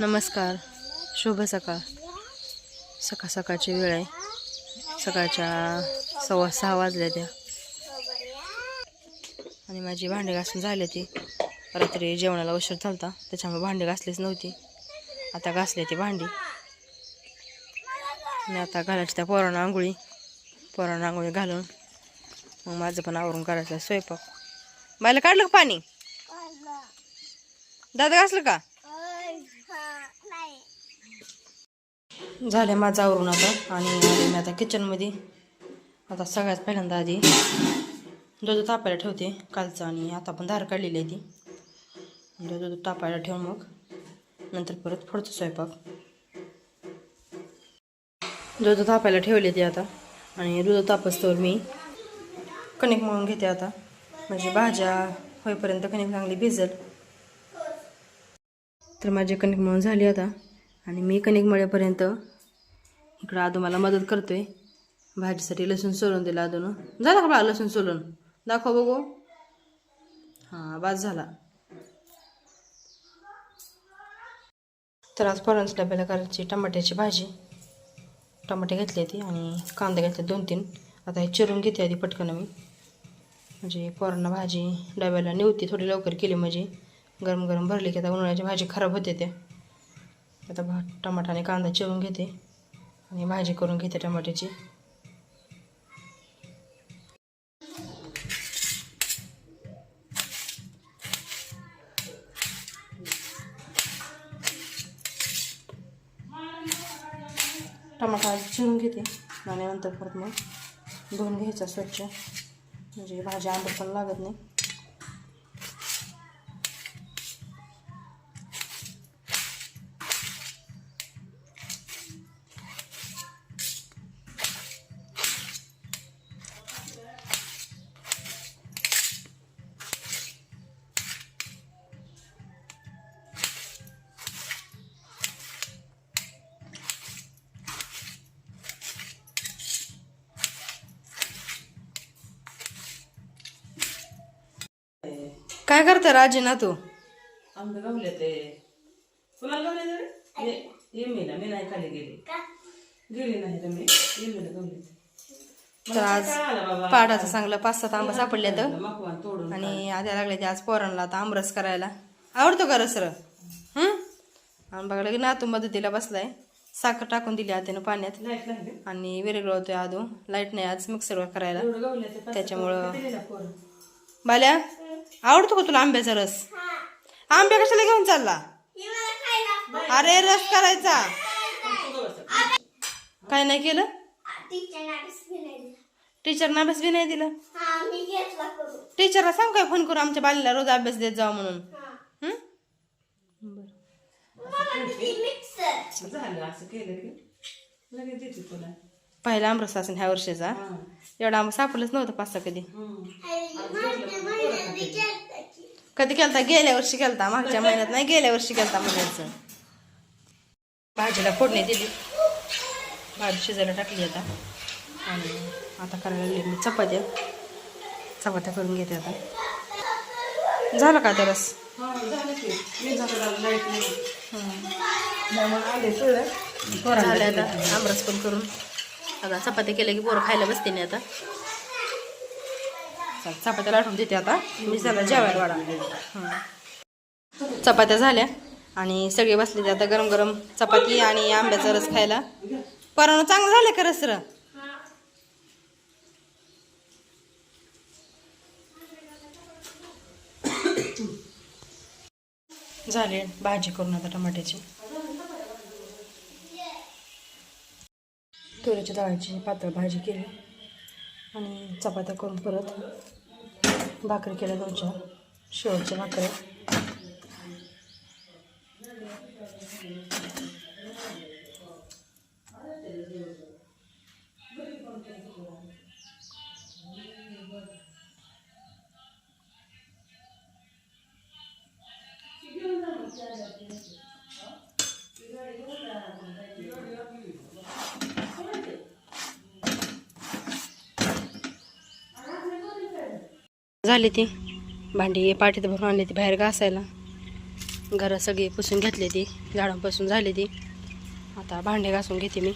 नमस्कार. शुभ सकाळ. सकाळ सकाळची वेळ आहे. सकाळच्या सव्वा सहा वाजल्या त्या. आणि माझी भांडी घासून झाली ती. रात्री जेवणाला उशीर झालता. त्याच्यामुळे भांडी घासलीच नव्हती. आता घासली ती भांडी. आणि आता घालायची त्या पोरांना आंघोळी. पोरांना आंघोळी घालून. मग माझं पण आवरून करायचं स्वयंपाक. बायला काढलं का पाणी? दादा घासलं का? झालं माझं आवरून आता. आणि आले मी आता किचनमध्ये आता सगळ्यात पहिल्यांदा आधी दूध तापायला ठेवते कालचं आणि आता पण धार काढलेली आहे ती. दूध तापायला ठेवून मग नंतर परत फोडतो स्वयंपाक. दूध तापायला ठेवले ते आता. आणि दूध तापसतोवर मी कणिक मळून घेते आता. म्हणजे भाज्या होईपर्यंत कणिक चांगली भिजल. तर माझी कणिक मळून झाली आता. आणि मी कणिक मळेपर्यंत इकडं आदू मला मदत करतोय. भाजीसाठी लसूण सोलून दिलं आदूनं. झाला का बा लसूण सोलून? दाखव बघू. हां बाज झाला. तर आज पोरांच्या डब्याला करायची टमाट्याची भाजी. टमाटे घेतले ती आणि कांदे घेतले दोन तीन. आता हे चिरून घेते आधी पटकन मी. म्हणजे पोरांना भाजी डब्याला नेवती थोडी लवकर केली म्हणजे. गरम गरम भरली की आता उन्हाळ्याची भाजी खराब होते त्या आता भा टमाटा आणि कांदा चिरून घेते. आणि भाजी करून घेते टमाट्याची. टमाटा चिरून घेते. आणि नंतर परत मग धुवून घ्यायचा स्वच्छ. म्हणजे भाजी आंबट पण लागत नाही. काय करतं राजे ना तू? आंबे गवले ते. कुणाला गवले ते? येमीला मी नाही खाली गेली. गेली नाही तर मी. येमीला गवले तर आज पाडाचा चांगला पाच सात आंबा सापडले तर. आणि आद्या लागले ते आज पोरांना आता आमरस करायला. आवडतो का रसर हं? आणि बघा लगे नातू मदतीला बसलाय. साखर टाकून दिली आत्यानं पाण्यात. आणि विरगळ होतोय आदू लाइट नाही आज मिक्सरवर करायला. त्याच्यामुळं. बाल्या? आवडतो का तुला आंब्याचा रस? आंबे कशाला घेऊन चालला? अरे रस करायचा. काय नाही केलं? टीचरना अभ्यास बी नाही दिला. टीचरला सांग काय फोन करू? आमच्या बालीला रोज अभ्यास देत जाऊ म्हणून. हं? पहिला आमरस असेल ह्या वर्षीचा. एवढा आंबा सापडलंच नव्हतं पाच कधी. कधी केलता? गेल्या वर्षी केलता. मागच्या महिन्यात नाही गेल्या वर्षी केलता महिन्याचं भाजीला फोडणी दिली. भाजी शिजायला टाकली आता. आणि आता करायला लागली मी चपात्या. चपात्या करून घेते आता. झालं का आता. आमरस पण करून. आता चपात्या केल्या की पोरं खायला बसते नाही आता. चपात्या लाटून देते आता. मी झाला जेवायला वाढा. चपात्या झाल्या आणि सगळे बसले ते आता गरम गरम चपाती आणि आंब्याचा रस खायला. परानं चांगलं झालं का रस झाले भाजी करून आता टमाट्याची. तुरीच्या डाळीची पातळ भाजी केली आणि चपात्या करून परत भाकरी केल्या दोन चार शेवटच्या भाकऱ्या झाली ती. भांडी पाठीत भरून आणली ती बाहेर घासायला. घरं सगळी पुसून घेतली ती. झाडांपासून झाली ती. आता भांडे घासून घेते मी.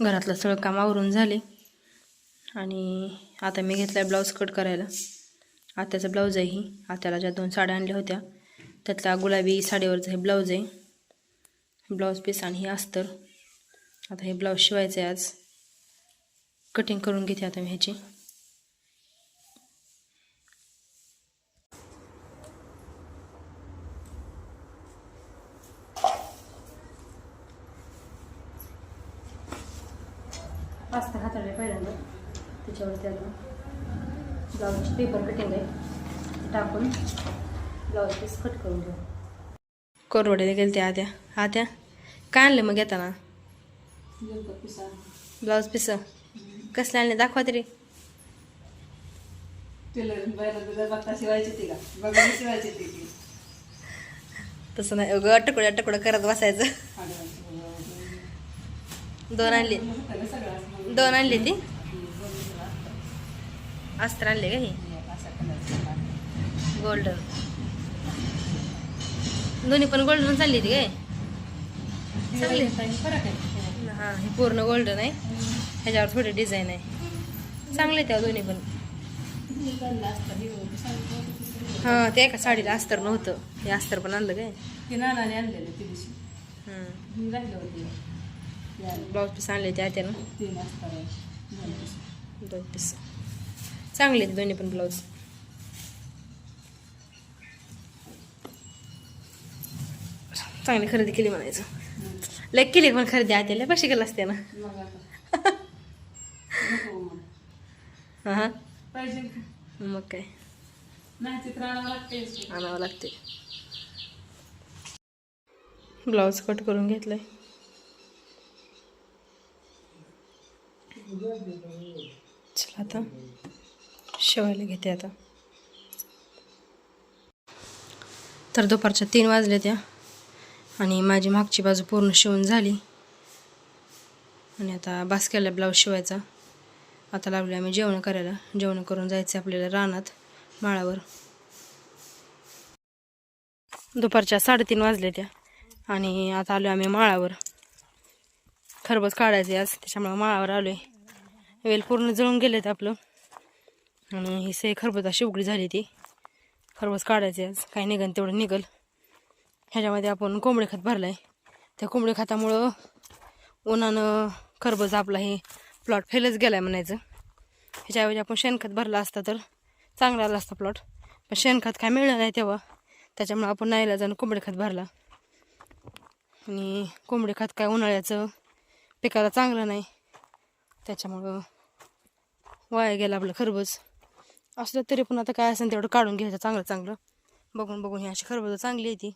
घरातलं सगळं काम आवरून झाले. आणि आता मी घेतला आहे ब्लाऊज कट करायला. आत्याचा ब्लाऊज आहे ही. आत्याला ज्या दोन साड्या आणल्या होत्या त्यातला गुलाबी साडीवरचं हे ब्लाऊज आहे. ब्लाऊज पीस आणि ही अस्तर. आता हे ब्लाऊज शिवायचं आहे आज. कटिंग करून घेते आता मी ह्याची. त्याच्यावरती आता ब्लाऊजची पेपर कटिंग आहे. टाकून ब्लाऊज पीस कट करून घेऊ. कोरवडे गेले ते आत्या आत्या काय आणलं मग येताना ब्लाऊज पीस कसले आणले दाखवा तरी. तसं नाही. अगं टकुड्या टकुडं करत बसायचं. दोन आणली. दोन आणली ती. अस्त्र आणले का ही? गोल्डन दोन्ही पण गोल्डन चालली ती काय चांगली. हां हे पूर्ण गोल्डन आहे. ह्याच्यावर थोडी डिझाईन आहे. चांगले त्या दोन्ही पण. हां ते एका साडीला अस्तर नव्हतं. हे अस्तर पण आणलं काय ब्लाऊज पीस आणले त्या त्यानं दोन पीस चांगले आहेत दोन्ही पण ब्लाऊज चांगली खरेदी केली म्हणायचं. लय केली पण खरेदी आहे लय पैसे केलं असते ना? हां? मग काय? आणावं लागते ब्लाऊज कट करून घेतलंय. चला आता. शेवायला घेते आता. तर दुपारच्या तीन वाजले त्या आणि माझी मागची बाजू पूर्ण शिवून झाली. आणि आता बास्केला ब्लाऊज शिवायचा. आता लागले आम्ही जेवण करायला. जेवण करून जायचं आपल्याला रानात माळावर. दुपारच्या साडेतीन वाजले त्या आणि आता आलो आम्ही माळावर. खरबस काढायचे आज त्याच्यामुळे माळावर आलो आहे वेल पूर्ण जळून गेलेत आपलं. आणि ही से खरबसा उघडी झाली ती. खरबस काढायचे आज. काही निघन तेवढं निघल. ह्याच्यामध्ये आपण कोंबडी खत भरलं आहे त्या कोंबडी खतामुळं उन्हानं खरबूज आपला हे प्लॉट फेलच गेला आहे म्हणायचं. ह्याच्याऐवजी आपण शेणखत भरला असता तर चांगला आला असता प्लॉट पण शेणखत काय मिळलं नाही तेव्हा. त्याच्यामुळं आपण नाईला जाऊन कोंबडी खत भरला. आणि कोंबडी खत काय उन्हाळ्याचं पिकाला चांगलं नाही. त्याच्यामुळं वाया गेला आपलं खरबूज. असलं तरी पण आता काय असेल तेवढं काढून घ्यायचं चांगलं चांगलं. बघून बघून ही अशी खरबूज चांगली आहे ती.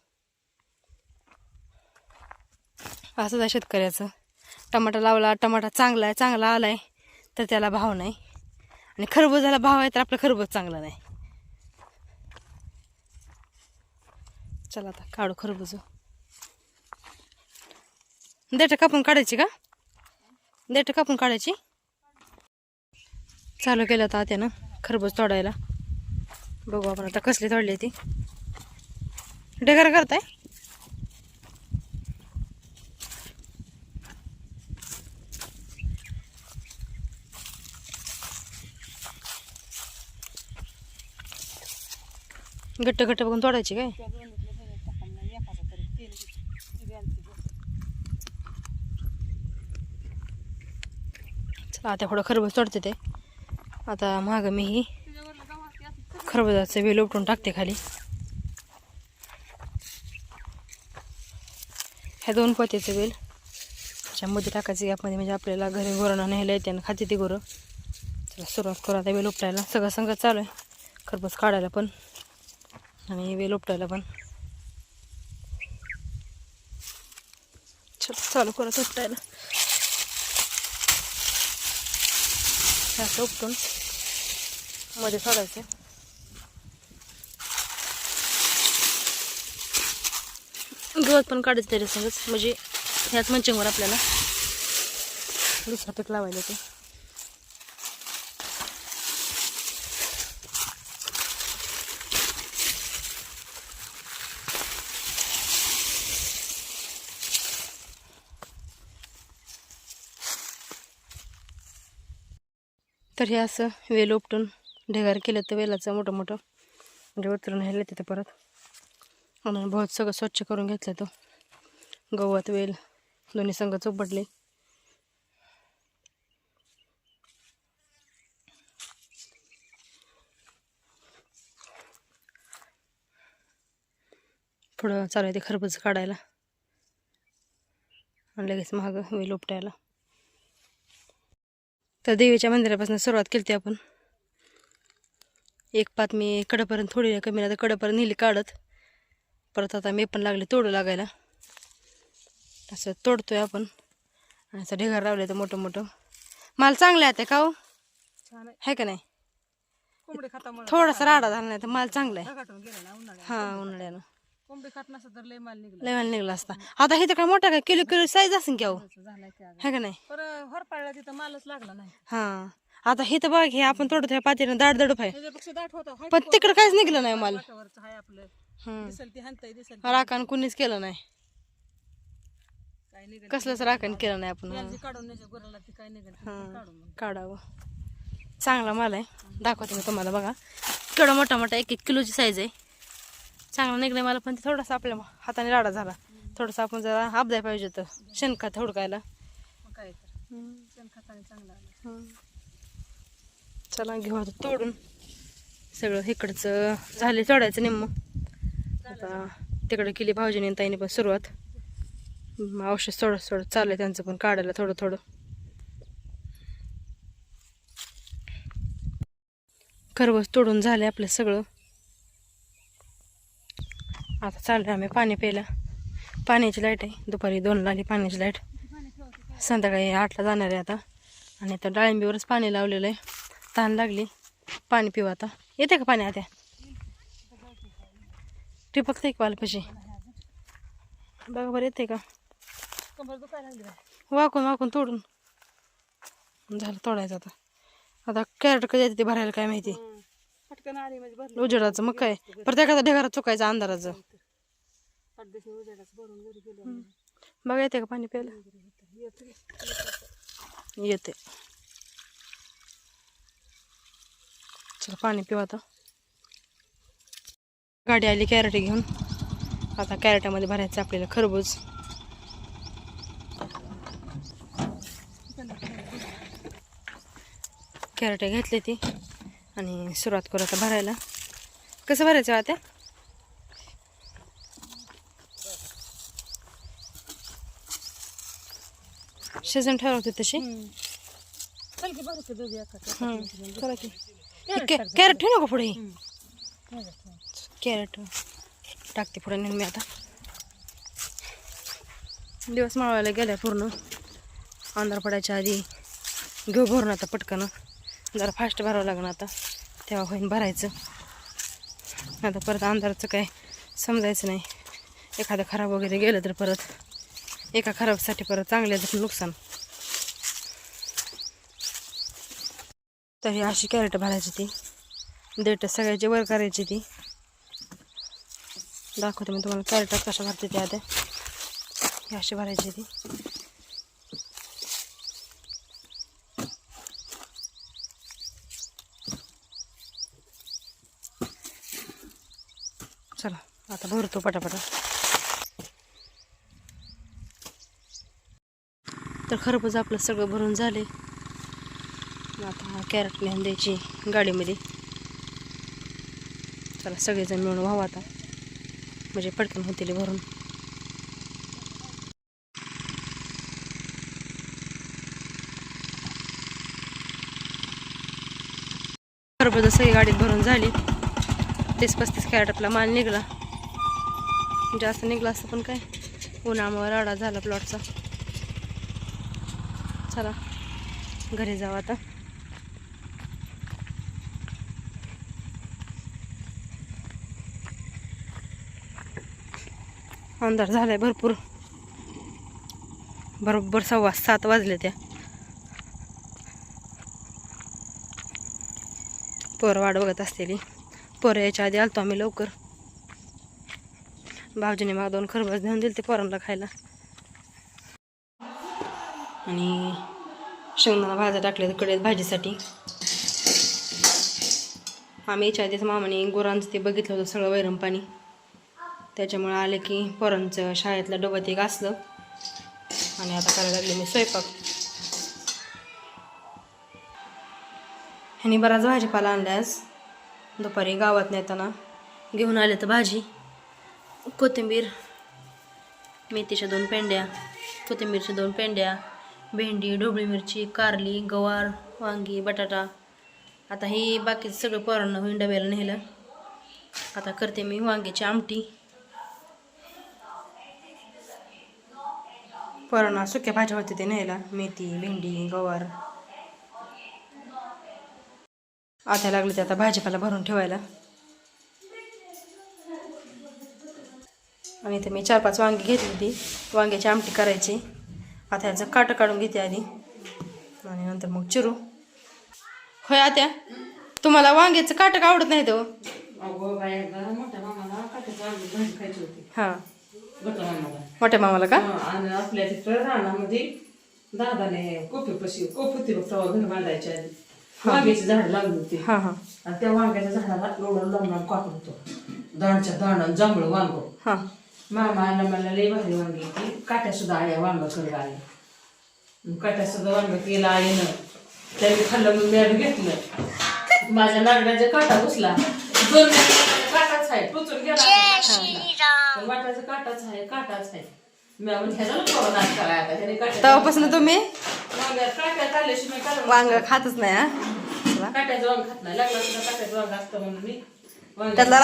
असंच आहे शेतकऱ्याचं. टमाटा लावला टमाटा चांगला आहे चांगला आला आहे तर त्याला भाव नाही. आणि खरबूजाला भाव आहे तर आपलं खरबूज चांगलं नाही. चला आता काढू खरबूज. देठ कापून काढायची का? देठ कापून काढायची? चालू केलं आता त्यानं खरबूज तोडायला. बघू आपण आता कसली तोडली ती. डेकर करताय? गट्ट गट्ट बघून तोडायची काय? चला आता थोडं खरबूज तोडते ते. आता माग मी ही खरबुजाचं वेल उपटून टाकते खाली. ह्या दोन पोत्याचे वेल त्याच्यामध्ये टाकायचं गॅपमध्ये म्हणजे आपल्याला घरी गोरांना न्यायला येते आणि खाते ती गोरं. त्याला सुरुवात करू आता वेल उपटायला. सगळं संगत चालू आहे. खरबूज काढायला पण. आणि वेल उपटायला पण. चालू करत उपटायला. असं उपटून. मध्ये सोडायचे. गवत पण काढायचं तरी संगच. म्हणजे ह्याच मंचिंगवर आपल्याला दुसरा पीक लावायला ते तर हे असं वेल उपटून ढेगार केलं तर वेलाचं मोठं मोठं. म्हणजे उतरून न्यायला तिथं परत. म्हणून बहुत सगळं स्वच्छ करून घेतलं तो. गवत वेल दोन्ही संघ चोपडले पुढं चालू आहे ते खरबूज काढायला. आणि लगेच महाग वेल उपटायला. तर देवीच्या मंदिरापासून सुरुवात केली होती आपण. एक पात मी कडपर्यंत थोडी कमी नाही तर कडपर्यंत नेली काढत. परत आता मी पण लागले तोडू लागायला. असं तोडतोय आपण. आणि असं ढेगार लावले तर मोठं मोठं. माल चांगला आहे आता का हो? आहे. का नाही? थोडासा राडा झाला नाही तर माल चांगला आहे. हां उन्हाळ्यानं. लय माल निघला. असता. आता हे तर काय मोठा काय? किलो किलो साईज असेल की अगं आहे का नाही. हां. आता हे तर बघ हे आपण तोडतो ह्या पातीनं दाड दडूप आहे त्याच्यापेक्षा दाट होता पण तिकडं काहीच निघलं नाही माल. वाटावरचं आहे आपलं. हं. दिसल ती हाणताय दिसल राखण कुणीच केलं नाही. काय निघत कसलंच राखण केलं नाही आपण. काढून न्यायच्या गुराला ती काय निघत. काढून मग. काढावं. चांगला माल आहे. दाखवते मी तुम्हाला बघा. केवढा मोठा मोठा एक एक किलोची साईज आहे. चांगला निघलं मला पण ते थोडासा आपल्या हाताने राडा झाला. थोडासा आपण जरा आपदाय पाहिजे होतं. शेणखत हुडकायला. मग काय तर. शेणखताने चांगला आला. चला घेऊ आता तोडून. सगळं इकडचं झाले चढायचं निम्म. आता तिकडे केली भाऊजीने ताईने पण सुरुवात. औषध सोडत सोडत चाललंय त्यांचं पण काढायला थोडं थोडं. खरवस तोडून झाले आपलं सगळं. आता चाललोय आम्ही पाणी प्यायला. पाण्याची लाइट आहे. दुपारी दोनला आली पाण्याची लाइट. संध्याकाळी आठला जाणार आहे आता. आणि आता डाळिंबीवरच पाणी लावलेलं आहे. तहान लागली. पाणी पिऊ आता. येते का पाणी आता टिपकते का पालपाशी बघा बरं येते का? वाकून वाकून तोडून. झालं तोडायचं आता. आता कॅरेट कधी येते ते भरायला काय माहिती? उजेडाचं मग काय प्रत्येकाचा ढेगारा चुकायचं अंधाराचं. बघा येते का पाणी प्यायला? येते. चला पाणी पिऊ आता. गाडी आली कॅरेट घेऊन. आता कॅरेटामध्ये भरायचं आपल्याला खरबूज. कॅरेट घेतले ती आणि सुरुवात करू आता भरायला. कसं भरायचं आता? शिजून ठरवते तशी? चल की. कॅरेट ठेवू नका पुढे. कॅरेट. टाकते पुढे नेहमी आता. दिवस मावळायला गेल्या पूर्ण. अंधार पडायच्या आधी घेऊ भरून आता पटकन. जरा फास्ट भरावं लागणार आता. तेव्हा होईन भरायचं. आता परत अंधाराचं काय समजायचं नाही. एखादं खराब वगैरे गेलं तर परत एका खराबसाठी परत चांगल्याचं नुकसान. तर ही अशी कॅरेट भरायची ती. डेट सगळ्याची वर करायची ती. दाखवते मी तुम्हाला कॅरेट कशा भरते ती आता ही अशी भरायची ती. चला आता भरतो पटापटा. तर खरबूज आपलं सगळं भरून झाले. आता कॅरेट नेऊन द्यायची गाडीमध्ये. चला सगळेजण मिळून व्हावं आता. म्हणजे पटकन होतील भरून. बरोबर सगळी गाडीत भरून झाली तीस पस्तीस कॅरेट आपला माल निघला. जास्त निघला असतं पण काय? उन्हामुळे राडा झाला प्लॉटचा चला घरी जाऊ आता. अंधार झालाय भरपूर. बरोबर सव्वा सात वाजले त्या पोरं वाट बघत असलेली. पोरं यायच्या आधी आलतो आम्ही लवकर. भाऊजीने मग दोन खरबस देऊन दिले ते पोरांना खायला. आणि शेंगदाणा भाज्या टाकले कडेत भाजीसाठी. आम्ही याच्या आधीच मामाने गुरांचं ते बघितलं होतं सगळं वैरम पाणी. त्याच्यामुळे आले की पोरांचं शाळेतलं डबं ते घासलं. आणि आता करायला लागले मी स्वयंपाक. ह्यानी बराच भाजीपाला आणल्यास दुपारी गावात नेताना घेऊन आले तर भाजी. कोथिंबीर मेथीच्या दोन पेंड्या कोथिंबीरच्या दोन पेंड्या भेंडी ढोबळी मिरची कारली गवार वांगी बटाटा. आता ही बाकीचं सगळं पोरांना होईन डब्याला नेलं. आता करते मी वांग्याची आमटी. पोरांना सुक्या भाज्या होते ते न्यायला. मेथी भेंडी गवार. आता लागले ते आता भाजीपाला भरून ठेवायला. आणि ते मी चार पाच वांगी घेतली होती. वांग्याची आमटी करायची. आता ह्याचं काटं काढून घेते आधी. आणि नंतर मग चिरू. होय आत्या तुम्हाला वांग्याचं काटं का आवडत नाही तो हां. मोठ्या मामाला का? आणि आपल्या तिकडं रानामध्ये दादाने कोपी पशी कोप होती बघ तेव्हा घर बांधायच्या आधी. वांग्याची झाड लागली होती. हां हां. आणि त्या वांग्याच्या झाडाला एवढं लग्न कापलं होतं. दाणच्या दाण जांभळं वांग. हां. मामाला मला लई भारी वांगी ती काट्या सुद्धा आल्या वांग करत आले काट्या सुद्धा वांग केलं आईनं. त्यांनी खाल्लं मग मी घेतलं. माझ्या नागराचा काटा घुसला. दोन आहे. टोचून गेला पण वाटाचा काटाच आहे काटाच आहे. तेव्हापासून तुम्ही? वांग खातच नाही हा? त्यातला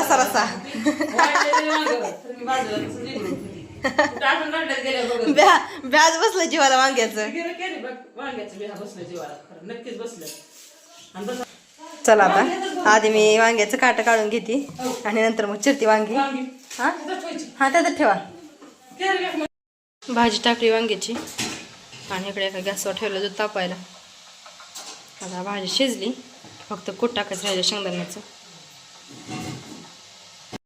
बघत. ब्या ब्याज बसलं जीवाला वांग्याचं. जीवाला. नक्कीच बसलं. चला आता. आधी मी वांग्याचं काटं काढून घेते आणि नंतर मग चिरती वांगी. हा. हा त्याच्यात ठेवा? भाजी टाकली वांग्याची. आणि इकडे एका गॅसवर ठेवलं दूध तापायला. आता भाजी शिजली. फक्त कूट टाकायचं राहिलं शेंगदाण्याचं.